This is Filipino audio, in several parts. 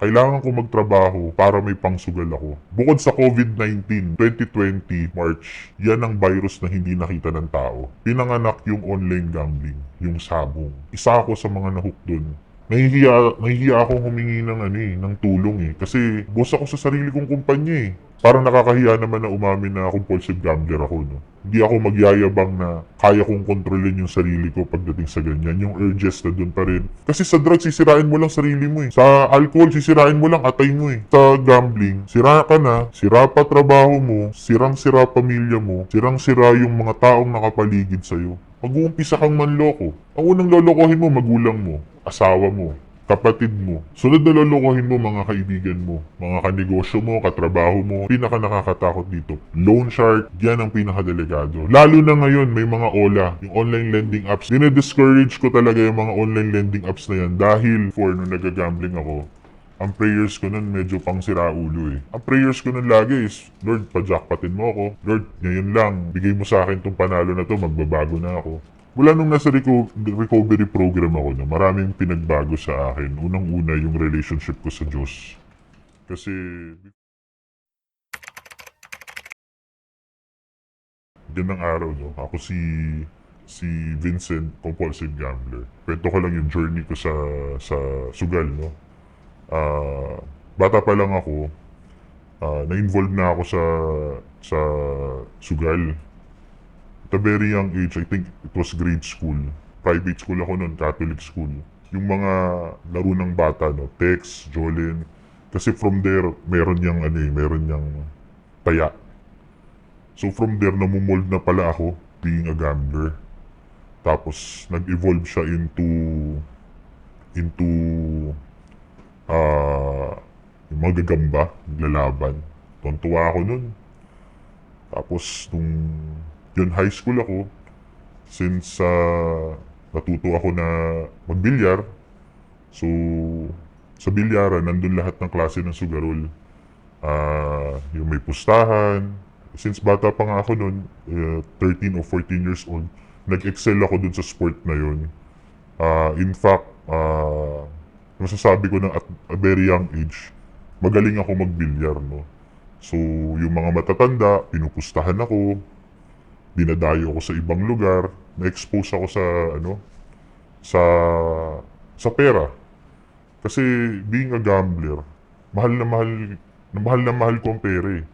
Kailangan ko magtrabaho para may pangsugal ako. Bukod sa COVID-19, 2020 March, yan ang virus na hindi nakita ng tao. Pinanganak yung online gambling, yung sabong. Isa ako sa mga nahook dun. Nahihiya, nahihiya akong humingi ng, ano, eh, ng tulong eh. Kasi boss ako sa sarili kong kumpanya eh. Parang nakakahiya naman na umamin na compulsive gambler ako. No? Hindi ako magyayabang na kaya kong kontrolin yung sarili ko pagdating sa ganyan. Yung urges na dun pa rin. Kasi sa drugs, sisirain mo lang sarili mo eh. Sa alcohol, sisirain mo lang atay mo eh. Sa gambling, sira ka na, sira pa trabaho mo, sirang-sira pamilya mo, sirang-sira yung mga taong nakapaligid sa'yo. Mag-uumpisa kang manloko. Ang unang lolokohin mo, magulang mo, asawa mo, kapatid mo. Sunod na lolokohin mo mga kaibigan mo, mga kanegosyo mo, katrabaho mo. Pinaka nakakatakot dito. Loan shark, yan ang pinakadelikado. Lalo na ngayon, may mga OLA, yung online lending apps. Dine-discourage ko talaga yung mga online lending apps na yan dahil for nung nagagambling ako, ang prayers ko nun medyo pang sira ulo eh. Ang prayers ko nun lagi is, Lord, pa-jackpotin mo ako. Lord, ngayon lang, bigay mo sa akin tong panalo na to, magbabago na ako. Mula nung nasa reco- recovery program ako, no, maraming pinagbago sa akin. Unang-una yung relationship ko sa Diyos. Kasi Gandang araw, no? Ako si si Vincent, compulsive gambler. Kwento ko lang yung journey ko sa sa sugal, no? Ah, bata pa lang ako, ah, na-involve na ako sa sa sugal. At very young age, I think it was grade school. Private school ako noon, Catholic school. Yung mga laro ng bata, no? Tex, Jolin. Kasi from there, meron niyang ano eh, meron niyang taya. So from there, namumold na pala ako being a gambler. Tapos nag-evolve siya into into ah yung mga gagamba, naglalaban. Tuntua ako nun. Tapos nung yun high school ako, since ah, natuto ako na magbilyar, so sa bilyaran, nandun lahat ng klase ng sugarol. Ah, yung may pustahan. Since bata pa nga ako nun, eh, 13 or 14 years old, nag-excel ako dun sa sport na yun. Ah, in fact, ah, masasabi ko na at a very young age, magaling ako magbilyar, no? So, yung mga matatanda, pinupustahan ako, dinadayo ako sa ibang lugar, na-expose ako sa, ano, sa, sa pera. Kasi being a gambler, mahal na mahal, na mahal na mahal ko ang pera eh.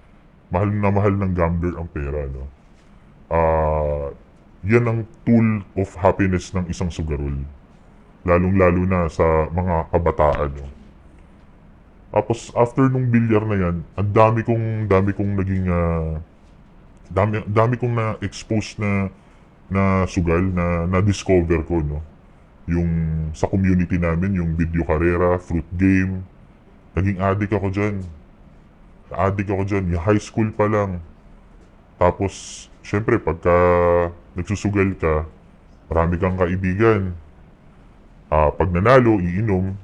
Mahal na mahal ng gambler ang pera, no? Ah, yan ang tool of happiness ng isang sugarol. Lalong-lalo na sa mga kabataan, no? Tapos after nung bilyar na yan, ang dami kong dami kong naging ah, dami dami kong na-expose na na sugal na na-discover ko no. Yung sa community namin, yung video karera, fruit game. Naging addict ako diyan. Addict ako diyan, yung high school pa lang. Tapos syempre pagka nagsusugal ka, marami kang kaibigan. Ah, pag nanalo, iinom.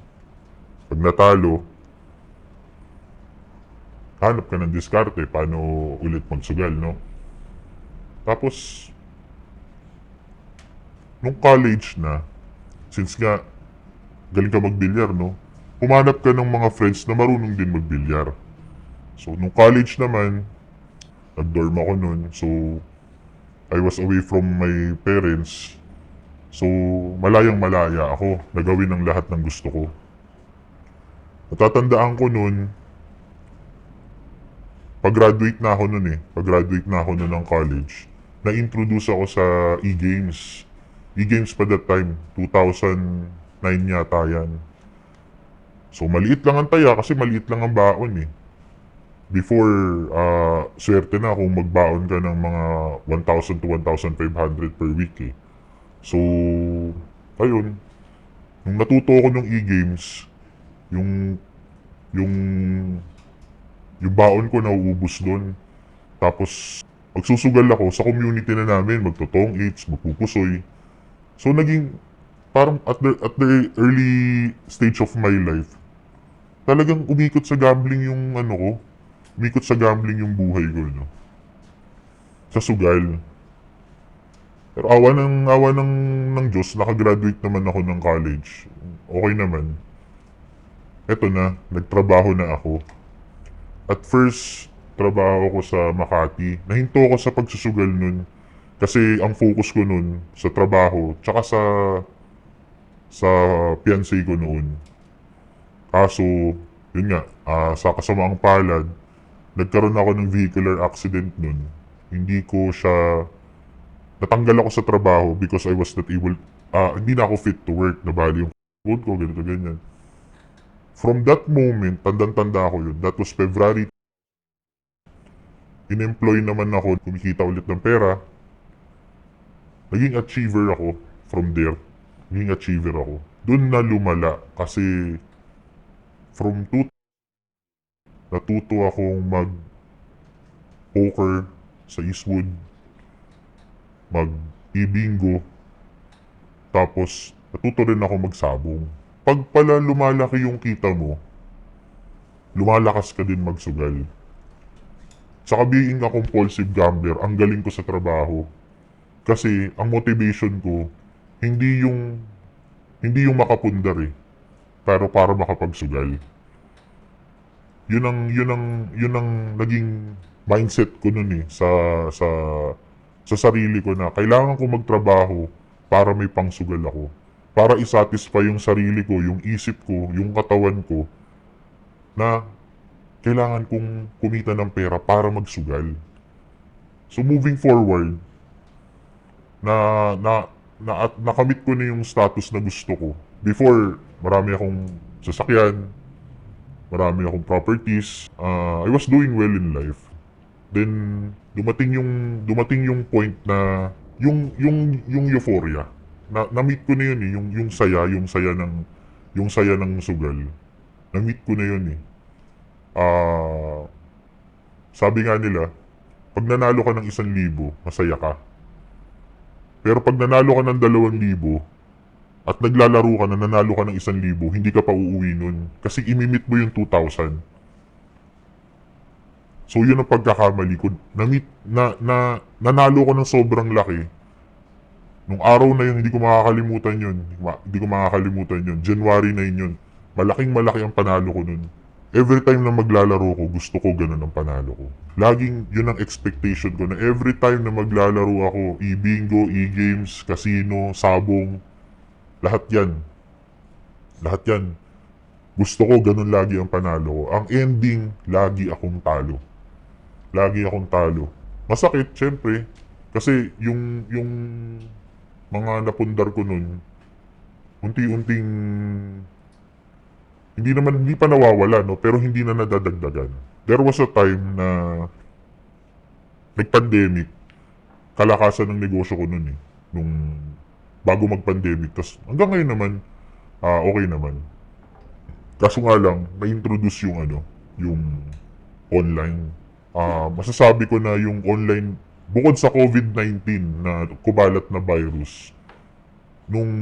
Pag natalo, hanap ka ng diskarte paano ulit magsugal, no? Tapos, nung college na, since nga, galing ka magbilyar, no? Humanap ka ng mga friends na marunong din magbilyar. So, nung college naman, nag-dorm ako nun. So, I was away from my parents. So, malayang malaya ako. Nagawin ang lahat ng gusto ko. Natatandaan ko nun, pag-graduate na ako nun eh. Pag-graduate na ako nun ng college, na-introduce ako sa e-games. E-games pa that time, 2009 yata yan. So, maliit lang ang taya kasi maliit lang ang baon eh. Before, ah, swerte na kung magbaon ka ng mga 1,000 to 1,500 per week eh. So, ayun. Nung natuto ako ng e-games, yung, yung yung baon ko nauubos doon. Tapos, magsusugal ako sa community na namin, magtotong eats, magpupusoy. So, naging, parang at the, at the early stage of my life, talagang umikot sa gambling yung ano ko, umikot sa gambling yung buhay ko, no? Sa sugal. Pero awa ng, awa ng, ng Diyos, nakagraduate naman ako ng college. Okay naman. eto na, nagtrabaho na ako. At first, trabaho ko sa Makati. Nahinto ako sa pagsusugal nun. Kasi ang focus ko nun sa trabaho, tsaka sa sa fiancé ko noon. Kaso, yun nga, ah, sa kasamaang palad, nagkaroon ako ng vehicular accident nun. Hindi ko siya, natanggal ako sa trabaho because I was not able, ah, hindi na ako fit to work. Nabali yung food ko, ganito, ganyan. From that moment, tandang-tanda ako yun. That was February. In-employ naman ako, kumikita ulit ng pera. Naging achiever ako from there. Naging achiever ako. Doon na lumala kasi from two natuto akong mag poker sa Eastwood mag ibingo tapos natuto rin ako magsabong pag pala lumalaki yung kita mo lumalakas ka din magsugal Saka being a compulsive gambler, ang galing ko sa trabaho. Kasi ang motivation ko, hindi yung hindi yung makapundar eh. Pero para makapagsugal. Yun ang yun ang yun ang naging mindset ko nun eh sa sa sa sarili ko na kailangan ko magtrabaho para may pangsugal ako. Para isatisfy yung sarili ko, yung isip ko, yung katawan ko na kailangan kong kumita ng pera para magsugal. So moving forward, na na na at nakamit ko na yung status na gusto ko. Before, marami akong sasakyan, marami akong properties. Uh, I was doing well in life. Then dumating yung dumating yung point na yung yung yung euphoria. Na na-meet ko na yun eh, yung yung saya, yung saya ng yung saya ng sugal. Na-meet ko na yun eh ah, sabi nga nila, pag nanalo ka ng isang libo, masaya ka. Pero pag nanalo ka ng dalawang libo, at naglalaro ka na nanalo ka ng isang libo, hindi ka pa uuwi nun. Kasi imimit mo yung 2,000. So yun ang pagkakamali ko. Na-meet, na, na, nanalo ko ng sobrang laki. Nung araw na yun, hindi ko makakalimutan yun. Hindi ko makakalimutan yun. January 9 yun. Malaking malaki ang panalo ko nun. Every time na maglalaro ko, gusto ko ganun ang panalo ko. Laging yun ang expectation ko na every time na maglalaro ako, e-bingo, e-games, casino, sabong, lahat yan. Lahat yan. Gusto ko ganun lagi ang panalo ko. Ang ending, lagi akong talo. Lagi akong talo. Masakit, syempre. Kasi yung, yung mga napundar ko nun, unti-unting hindi naman, hindi pa nawawala, no? Pero hindi na nadadagdagan. There was a time na nag-pandemic, kalakasan ng negosyo ko nun eh. Nung bago mag-pandemic. Tapos hanggang ngayon naman, ah okay naman. Kaso nga lang, na-introduce yung ano, yung online. Ah masasabi ko na yung online, bukod sa COVID-19 na kubalat na virus, nung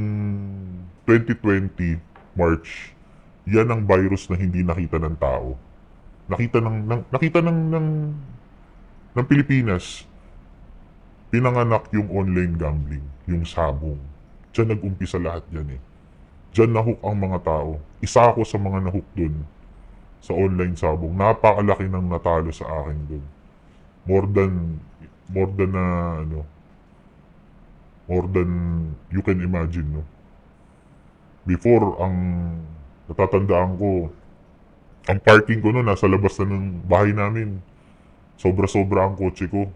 2020, March, yan ang virus na hindi nakita ng tao. Nakita ng, ng nakita ng, ng ng Pilipinas pinanganak yung online gambling, yung sabong. Diyan nag-umpisa lahat yan eh. Diyan nahook ang mga tao. Isa ako sa mga nahook dun sa online sabong. Napakalaki ng natalo sa akin dun. More than, more than na, ano, more than you can imagine, no? Before, ang natatandaan ko, ang parking ko noon nasa labas na ng bahay namin. Sobra-sobra ang kotse ko.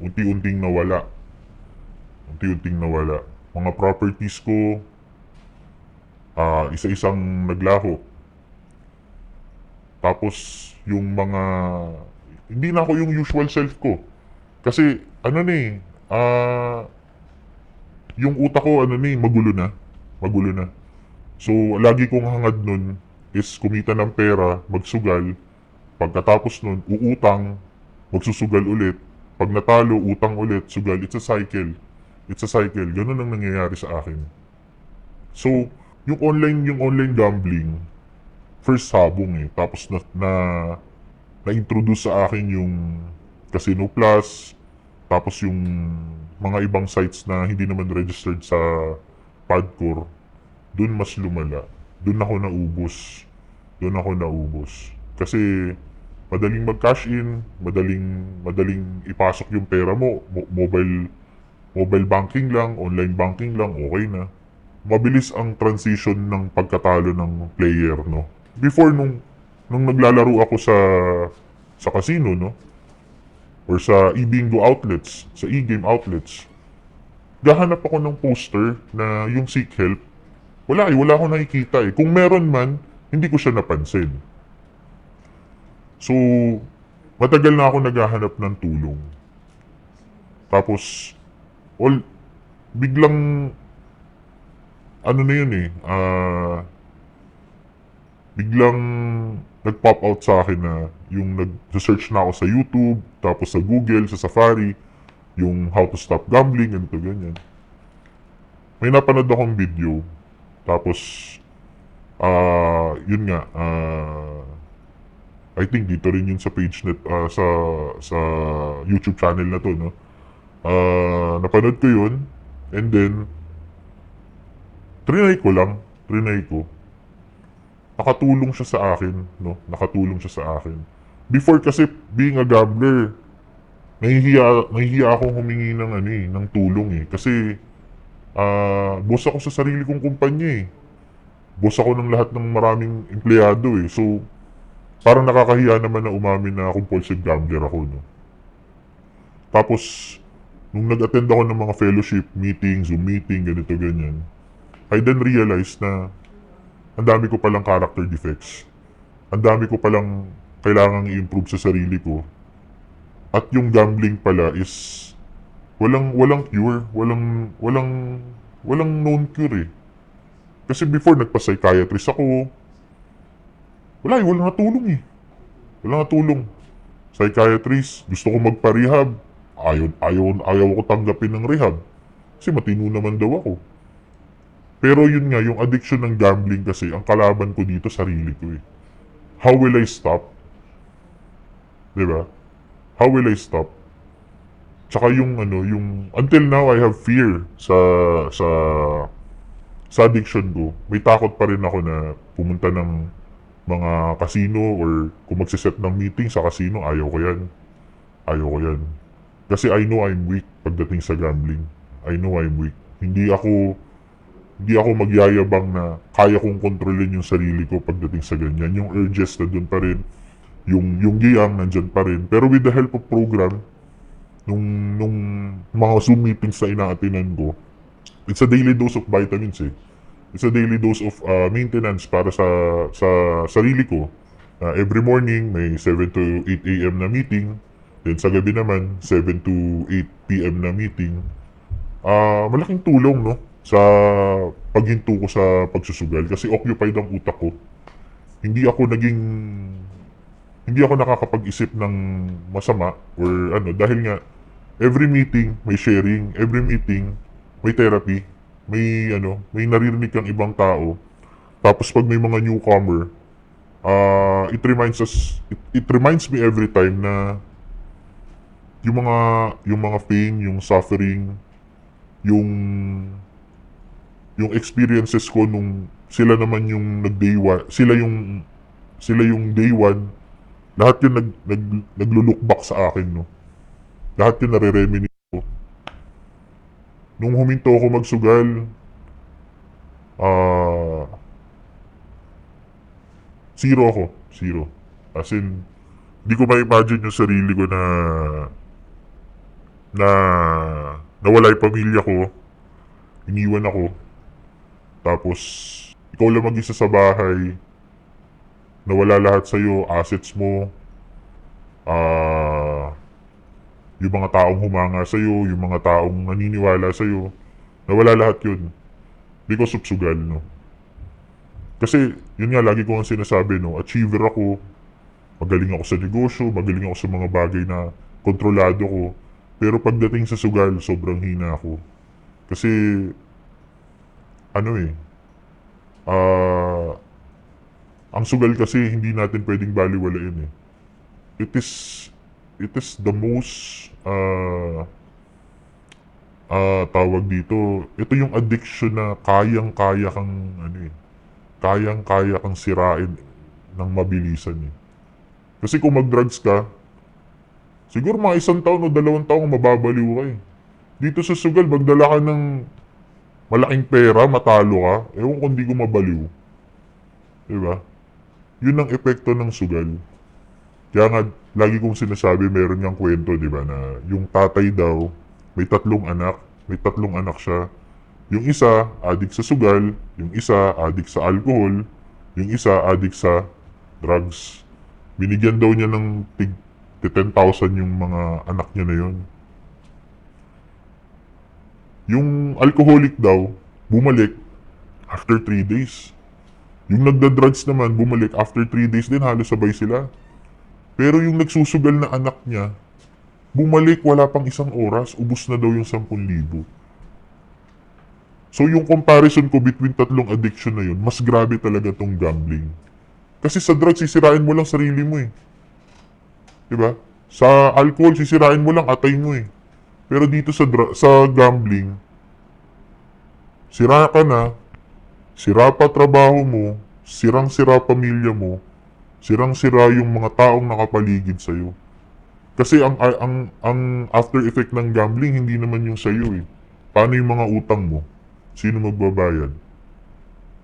Unti-unting nawala. Unti-unting nawala. Mga properties ko, ah isa-isang naglaho. Tapos, yung mga, hindi na ako yung usual self ko. Kasi, ano na eh, ah, yung utak ko, ano na eh, magulo na. Magulo na. So, lagi kong hangad nun is kumita ng pera, magsugal. Pagkatapos nun, uutang, magsusugal ulit. Pag natalo, utang ulit, sugal. It's a cycle. It's a cycle. Ganun ang nangyayari sa akin. So, yung online, yung online gambling, first sabong eh. Tapos na, na, na-introduce sa akin yung Casino Plus, tapos yung mga ibang sites na hindi naman registered sa Padcore, dun mas lumala. Dun ako naubos. doon ako naubos. Kasi madaling mag-cash in, madaling madaling ipasok yung pera mo, mo- mobile mobile banking lang, online banking lang, okay na. Mabilis ang transition ng pagkatalo ng player, no. Before nung nung naglalaro ako sa sa casino, no, or sa e-bingo outlets, sa e-game outlets, gahanap ako ng poster na yung seek help. Wala eh, wala akong nakikita eh. Kung meron man, hindi ko siya napansin. So, matagal na ako naghahanap ng tulong. Tapos, all, biglang, ano na yun eh, ah, biglang nag-pop out sa akin na yung nag-search na ako sa YouTube, tapos sa Google, sa Safari, yung how to stop gambling, ganito, ganyan. May napanood akong video, tapos, ah, yun nga, ah, I think dito rin yun sa page net, ah, sa, sa YouTube channel na to, no? Ah, napanood ko yun, and then, trinay ko lang, trinay ko. Nakatulong siya sa akin, no? Nakatulong siya sa akin. Before kasi, being a gambler, nahihiya, nahihiya akong humingi ng ano eh, ng tulong eh. Kasi, ah, boss ako sa sarili kong kumpanya eh. Boss ako ng lahat ng maraming empleyado eh. So, parang nakakahiya naman na umamin na compulsive gambler ako, no? Tapos, nung nag-attend ako ng mga fellowship meeting, Zoom meeting, ganito, ganyan, I then realized na ang dami ko palang character defects. Ang dami ko palang kailangang i-improve sa sarili ko. At yung gambling pala is walang walang cure, walang walang walang known cure eh. Kasi before nagpa-psychiatrist ako, wala eh, walang natulong eh. Walang natulong. Psychiatrist, gusto ko magpa-rehab. Ayaw, ayaw, ayaw ko tanggapin ng rehab. Kasi matino naman daw ako. Pero yun nga, yung addiction ng gambling kasi, ang kalaban ko dito, sarili ko eh. How will I stop? Di ba? How will I stop? Tsaka yung ano, yung, until now, I have fear sa, sa, sa addiction ko. May takot pa rin ako na pumunta ng mga casino or kung magsiset ng meeting sa casino, ayaw ko yan. Ayaw ko yan. Kasi I know I'm weak pagdating sa gambling. I know I'm weak. Hindi ako, hindi ako magyayabang na kaya kong kontrolin yung sarili ko pagdating sa ganyan. Yung urges na dun pa rin. Yung, yung giyang nandyan pa rin. Pero with the help of program, nung, nung mga Zoom meetings na inaatinan ko, it's a daily dose of vitamins eh. It's a daily dose of uh, maintenance para sa sa sarili ko. Uh, every morning, may 7 to 8 a.m. na meeting. Then sa gabi naman, 7 to 8 p.m. na meeting. Ah, malaking tulong, no? Sa paghinto ko sa pagsusugal. Kasi occupied ang utak ko. Hindi ako naging... Hindi ako nakakapag-isip ng masama or ano. Dahil nga, every meeting may sharing. Every meeting may therapy. May ano, may naririnig kang ibang tao. Tapos pag may mga newcomer, ah it reminds us, it, it reminds me every time na yung mga yung mga pain, yung suffering, yung yung experiences ko nung sila naman yung nag day one, sila yung sila yung day one, lahat yun nag, nag, naglo-look back sa akin, no. Lahat yun nare-reminisce ko. Nung huminto ako magsugal, ah, zero ako, zero. As in, hindi ko ma-imagine yung sarili ko na na nawala yung pamilya ko, iniwan ako, tapos ikaw lang mag-isa sa bahay, nawala lahat sa'yo, assets mo, ah, yung mga taong humanga sa'yo, yung mga taong naniniwala sa'yo, nawala lahat yun. Because of sugal, no? Kasi, yun nga, lagi ko ang sinasabi, no? Achiever ako, magaling ako sa negosyo, magaling ako sa mga bagay na kontrolado ko. Pero pagdating sa sugal, sobrang hina ako. Kasi, ano eh, ah, ang sugal kasi hindi natin pwedeng baliwalain eh. It is, it is the most, ah, ah, tawag dito, ito yung addiction na kayang-kaya kang, ano eh, kayang-kaya kang sirain ng mabilisan eh. Kasi kung mag-drugs ka, siguro mga isang taon o dalawang taon mababaliw ka eh. Dito sa sugal, magdala ka ng malaking pera, matalo ka, ewan kung di ko mabaliw. Diba? Yun ang epekto ng sugal. Kaya nga, lagi kong sinasabi, meron niyang kwento, di ba, na yung tatay daw, may tatlong anak, may tatlong anak siya. Yung isa, adik sa sugal, yung isa, adik sa alcohol, yung isa, adik sa drugs. Binigyan daw niya ng tig 10,000 yung mga anak niya na yon. Yung alcoholic daw, bumalik after 3 days. Yung nagda-drugs naman, bumalik after 3 days din, halos sabay sila. Pero yung nagsusugal na anak niya, bumalik wala pang isang oras, ubus na daw yung 10,000. So yung comparison ko between tatlong addiction na yun, mas grabe talaga tong gambling. Kasi sa drugs, sisirain mo lang sarili mo eh. Diba? Sa alcohol, sisirain mo lang, atay mo eh. Pero dito sa, dra- sa gambling, sira ka na, sira pa trabaho mo, sirang-sira pamilya mo, sirang-sira yung mga taong nakapaligid sa'yo. Kasi ang, ang, ang after effect ng gambling, hindi naman yung sa'yo eh. Paano yung mga utang mo? Sino magbabayad?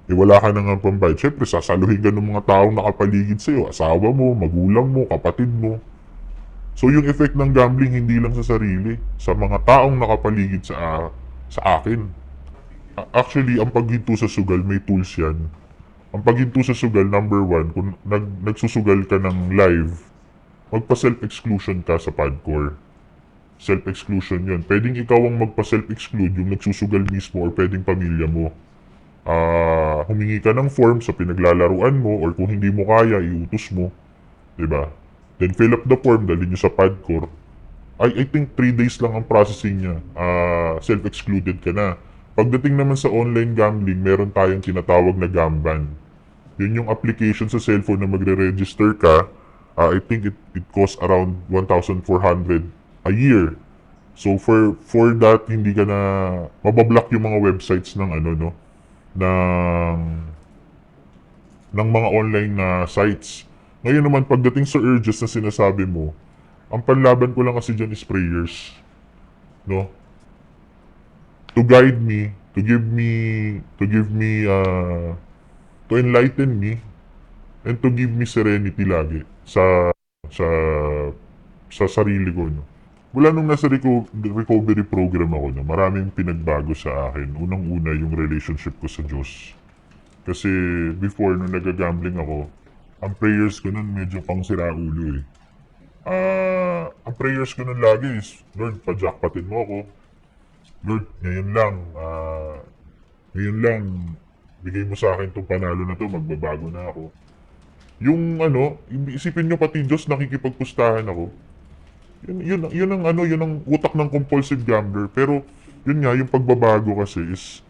Eh wala ka na nga pambayad. Siyempre, sasaluhin ka ng mga taong nakapaligid sa'yo. Asawa mo, magulang mo, kapatid mo. So yung effect ng gambling hindi lang sa sarili, sa mga taong nakapaligid sa sa akin. Actually, ang paghinto sa sugal, may tools yan. Ang paghinto sa sugal, number one, kung nag, nagsusugal ka ng live, magpa-self-exclusion ka sa Padcore. Self-exclusion yun. Pwedeng ikaw ang magpa-self-exclude yung nagsusugal mismo or pwedeng pamilya mo. Ah, humingi ka ng form sa pinaglalaruan mo or kung hindi mo kaya, iutos mo. ba? Then fill up the form, dali nyo sa Padcore. I, I think 3 days lang ang processing niya. Ah, self-excluded ka na. Pagdating naman sa online gambling, meron tayong tinatawag na Gamban. Yun yung application sa cellphone na magre-register ka. Ah, I think it, it costs around 1,400 a year. So for for that hindi ka na mabablock yung mga websites ng ano no ng ng mga online na sites. Ngayon naman pagdating sa urges na sinasabi mo, ang panlaban ko lang kasi dyan is prayers. No? To guide me, to give me, to give me, uh, to enlighten me, and to give me serenity lagi sa, sa, sa sarili ko, no? Mula nung nasa reco- recovery program ako, no, maraming pinagbago sa akin. Unang-una yung relationship ko sa Diyos. Kasi before, nung nagagambling ako, ang prayers ko nun medyo pang sira ulo eh. Ah, ang prayers ko nun lagi is, Lord, pa-jackpotin mo ako. Lord, ngayon lang, ah, ngayon lang, bigay mo sa akin tong panalo na to, magbabago na ako. Yung ano, isipin nyo pati Diyos nakikipagpustahan ako. Yun, yun, yun ang ano, yun ang utak ng compulsive gambler. Pero, yun nga, yung pagbabago kasi is,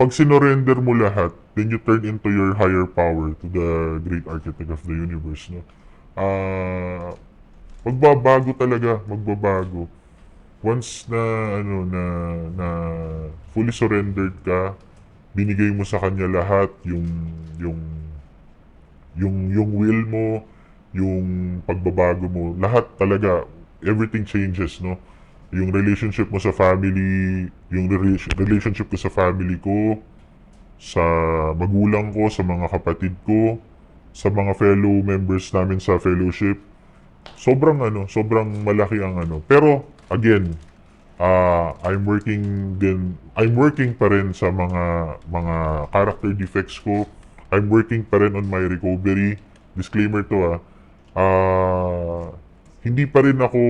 pag sinorender mo lahat, then you turn into your higher power to the great architect of the universe, no? Ah, magbabago talaga, magbabago. Once na, ano, na, na fully surrendered ka, binigay mo sa kanya lahat, yung, yung, yung, yung will mo, yung pagbabago mo, lahat talaga, everything changes, no? Yung relationship mo sa family, yung rela- relationship ko sa family ko, sa magulang ko, sa mga kapatid ko, sa mga fellow members namin sa fellowship. Sobrang ano, sobrang malaki ang ano. Pero again, ah I'm working din I'm working pa rin sa mga mga character defects ko. I'm working pa rin on my recovery. Disclaimer to ah. Ah, hindi pa rin ako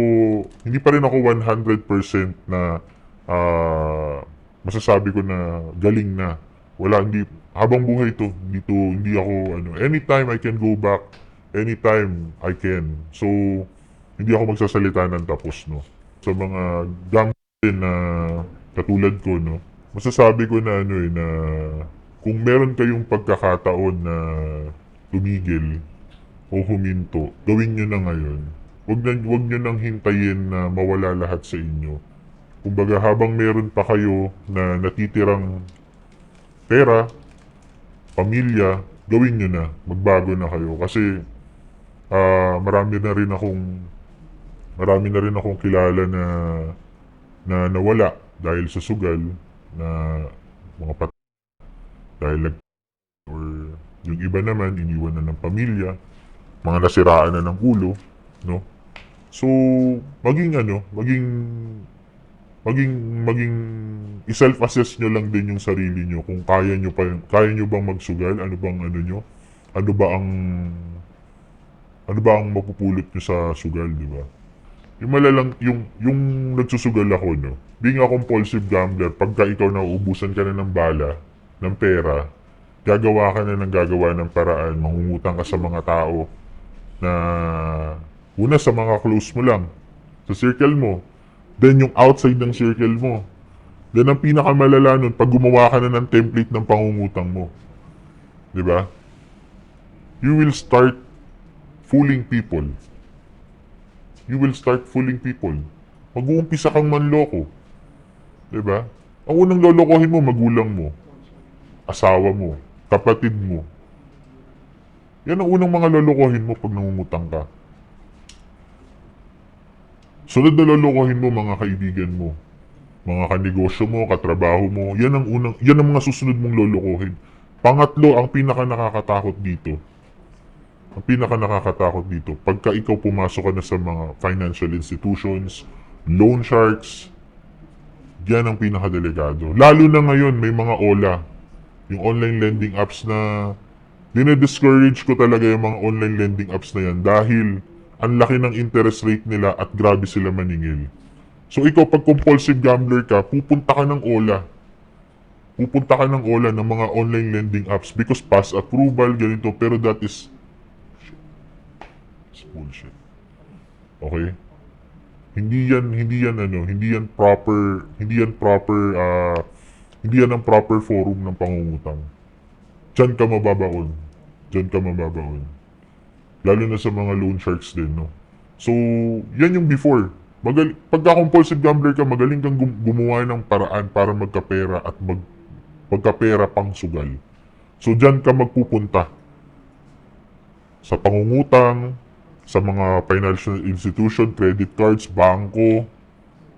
hindi pa rin ako 100% na ah masasabi ko na galing na. Wala hindi habang buhay to, dito hindi ako ano, anytime I can go back, anytime I can. So hindi ako magsasalita ng tapos no. Sa mga gambling na katulad ko no, masasabi ko na ano eh na kung meron kayong pagkakataon na tumigil o huminto, gawin nyo na ngayon. Huwag, na, huwag nyo nang hintayin na mawala lahat sa inyo. Kumbaga habang meron pa kayo na natitirang pera, pamilya, gawin nyo na. Magbago na kayo. Kasi, ah, marami na rin akong, marami na rin akong kilala na, na nawala dahil sa sugal na mga pat dahil nag or yung iba naman iniwan na ng pamilya mga nasiraan na ng ulo no? So maging ano maging maging maging i-self-assess nyo lang din yung sarili nyo kung kaya nyo pa kaya nyo bang magsugal? Ano bang ano nyo? Ano ba ang ano ba ang mapupulot nyo sa sugal di ba yung malalang yung yung nagsusugal ako no? Being a compulsive gambler pagka ikaw nauubusan ka na ng bala ng pera gagawa ka na ng gagawa ng paraan mangungutang ka sa mga tao na una sa mga close mo lang sa circle mo then yung outside ng circle mo. Then ang pinakamalala nun pag gumawa ka na ng template ng pangungutang mo di ba? You will start fooling people you will start fooling people. Mag-uumpisa kang manloko. ba? Ang unang lolokohin mo, magulang mo, asawa mo, kapatid mo. Yan ang unang mga lolokohin mo pag nangungutang ka. Sunod na lolokohin mo, mga kaibigan mo, mga kanegosyo mo, katrabaho mo, yan ang unang, yan ang mga susunod mong lolokohin. Pangatlo, ang pinaka nakakatakot dito, ang pinaka nakakatakot dito, pagka ikaw pumasok ka na sa mga financial institutions, loan sharks, yan ang pinakadelikado. Lalo na ngayon, may mga OLA, yung online lending apps na dinediscourage ko talaga yung mga online lending apps na yan dahil ang laki ng interest rate nila at grabe sila maningil. So ikaw pag compulsive gambler ka, pupunta ka ng OLA. Pupunta ka ng OLA ng mga online lending apps because pass approval, ganito, pero that is bullshit. Okay? Hindi yan, hindi yan ano, hindi yan proper, hindi yan proper, ah, hindi yan ang proper forum ng pangungutang. Diyan ka mababaon. Diyan ka mababaon. Lalo na sa mga loan sharks din, no? So, yan yung before. Magal pagka compulsive gambler ka, magaling kang gum- gumawa ng paraan para magkapera at mag magkapera pang sugal. So, diyan ka magpupunta. Sa pangungutang, sa mga financial institution, credit cards, bangko,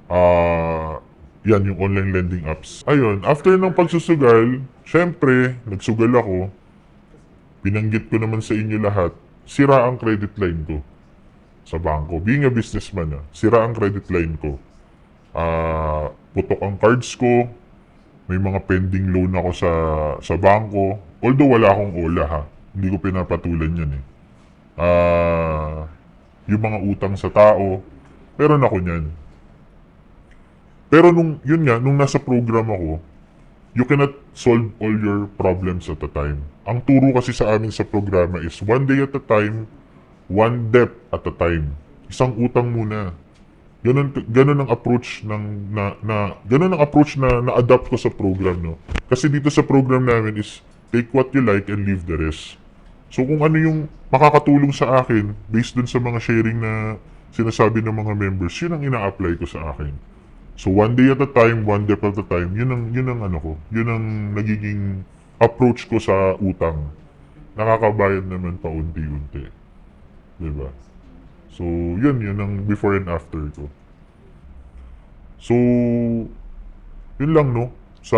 ah, yan yung online lending apps. Ayun, after ng pagsusugal, syempre, nagsugal ako, binanggit ko naman sa inyo lahat, sira ang credit line ko sa bangko. Being a businessman, ah, sira ang credit line ko. Ah, putok ang cards ko, may mga pending loan ako sa sa bangko. Although wala akong OLA ha, hindi ko pinapatulan yan eh. Ah, yung mga utang sa tao, meron ako niyan. Pero nung, yun nga, nung nasa program ako, you cannot solve all your problems at a time. Ang turo kasi sa amin sa programa is one day at a time, one debt at a time. Isang utang muna. Ganun, ganun ang approach ng na, na ganun ang approach na na-adapt ko sa program no. Kasi dito sa program namin is take what you like and leave the rest. So kung ano yung makakatulong sa akin based dun sa mga sharing na sinasabi ng mga members, yun ang ina-apply ko sa akin. So one day at a time, one step at a time, yun ang yun ang ano ko, yun ang nagiging approach ko sa utang. Nakakabayad naman paunti-unti. 'Di ba? So, yun, yun ang before and after ko. So, yun lang, no? Sa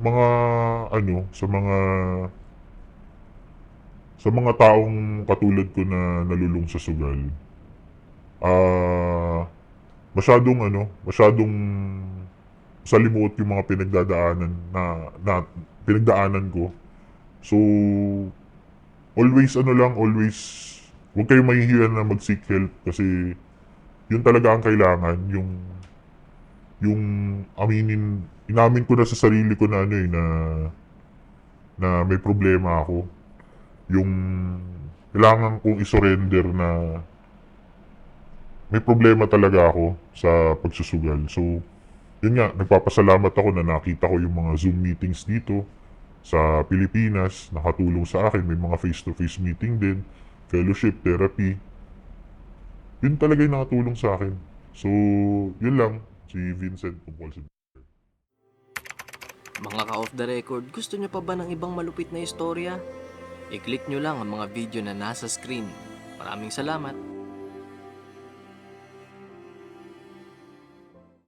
mga, ano, sa mga, sa mga taong katulad ko na nalulung sa sugal, ah, masyadong, ano, masyadong salimuot yung mga pinagdadaanan na, na pinagdaanan ko. So, always, ano lang, always huwag kayong mahihiya na mag-seek help kasi yun talaga ang kailangan yung yung aminin inamin ko na sa sarili ko na ano eh na na may problema ako yung kailangan kong isurrender na may problema talaga ako sa pagsusugal so yun nga nagpapasalamat ako na nakita ko yung mga zoom meetings dito sa Pilipinas nakatulong sa akin may mga face to face meeting din fellowship, therapy. Yun talaga yung nakatulong sa akin. So, yun lang. Si Vincent Compulsive. Mga ka-off the record, gusto nyo pa ba ng ibang malupit na istorya? I-click nyo lang ang mga video na nasa screen. Maraming salamat!